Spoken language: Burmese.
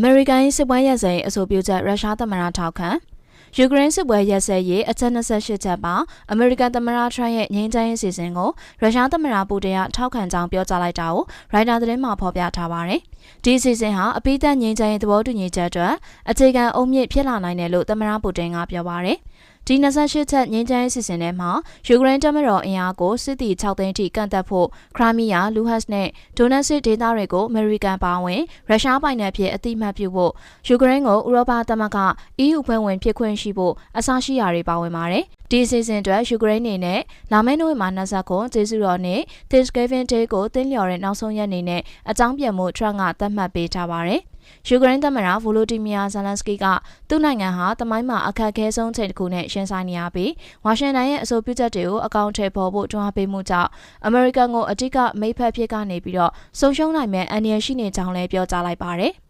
အမေရိကန်စစ်ပွဲရက်စဲအဆိုပြုချက်ရုရှားသမ္မတထောက်ခံယူကရိန်းစစ်ပွဲရက်စဲရေးအချက်28ချက်ပါအမေရိကန်သမ္မတထရန့်ရဲ့ငြိမ်းချမ်းရေးစီစဉ်ကိုရုရှားသမ္မတပူတင်ကထောက်ခံကြောင်းပြောကြားလိုက်တာကိုရိုက်တာသတင်းမှာဖော်ပြထားပါတယ်။ဒီစီစဉ်ဟာအပိသက်ငြိမ်းချမ်းရေးသဘောတူညီချက်အတွက်အခြေခံအုံမြင့်ဖြစ်လာနိုင်တယ်လို့သမ္မတပူတင်ကပြောပါတယ်။ ဒီ28ချက်ငြိမ်းချမ်းရေးစီစဉ်ထဲမှာယူကရိန်းတပ်မတော်အင်အားကိုစစ်တီ6သိန်းထိကန့်သက်ဖို့ခရိုမီးယားလူဟတ်နဲ့ဒိုနက်စစ်ဒေသတွေကိုအမေရိကန်ပါဝင်ရုရှားပိုင်နယ်ဖြစ်အတိမတ်ပြုဖို့ယူကရိန်းကိုဥရောပသမဂ္ဂ EU ဖွဲ့ဝင်ဖြစ်ခွင့်ရှိဖို့အစရှိရာတွေပါဝင်ပါတယ်ဒီစီစဉ်အတွက်ယူကရိန်းနေနဲ့လာမယ့်နိုဝင်ဘာ29ကျေးဇူးတော်နေ့ Thanksgiving Day ကိုတင်းလျော်တဲ့နောက်ဆုံးရက်နေနဲ့အကြောင်းပြန်မှုထရန့်ကသတ်မှတ်ပေးထားပါတယ်။ ယူကရိန်းသမ္မတဗိုလိုဒီမီယာဇလန်စကီကသူ့နိုင်ငံဟာတမိုင်းမှာအခက်အခဲဆုံးချိန်တစ်ခုနဲ့ရှင်ဆိုင်နေရပြီးဝါရှင်တန်ရဲ့အဆိုပြုချက်တွေကိုအကောင့်ထဲပေါ်ဖို့တွန်းအားပေးမှုကြောင့်အမေရိကန်ကိုအတိတ်ကမိတ်ဖက်ဖြစ်ကနေပြီးတော့ဆုံရှုံနိုင်မဲ့အန္တရာယ်ရှိနေကြောင်းလည်းပြောကြားလိုက်ပါတယ်။